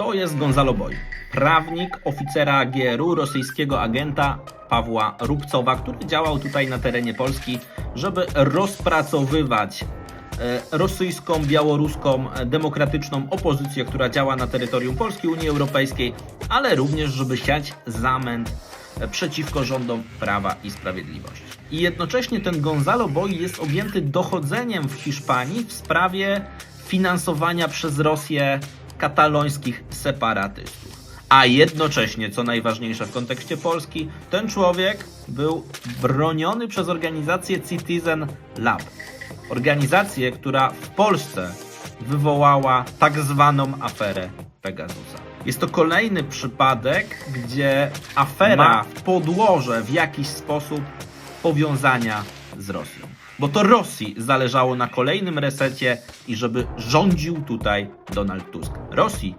to jest Gonzalo Boy, prawnik oficera GRU, rosyjskiego agenta Pawła Rubcowa, który działał tutaj na terenie Polski, żeby rozpracowywać e, rosyjską, białoruską, e, demokratyczną opozycję, która działa na terytorium Polski, Unii Europejskiej, ale również, żeby siać zamęt e, przeciwko rządom Prawa i Sprawiedliwości. I jednocześnie ten Gonzalo Boy jest objęty dochodzeniem w Hiszpanii w sprawie finansowania przez Rosję katalońskich separatystów. A jednocześnie, co najważniejsze w kontekście Polski, ten człowiek był broniony przez organizację Citizen Lab. Organizację, która w Polsce wywołała tak zwaną aferę Pegasusa. Jest to kolejny przypadek, gdzie afera ma podłoże w jakiś sposób powiązania z Rosją. Bo to Rosji zależało na kolejnym resecie i żeby rządził tutaj Donald Tusk. Rosji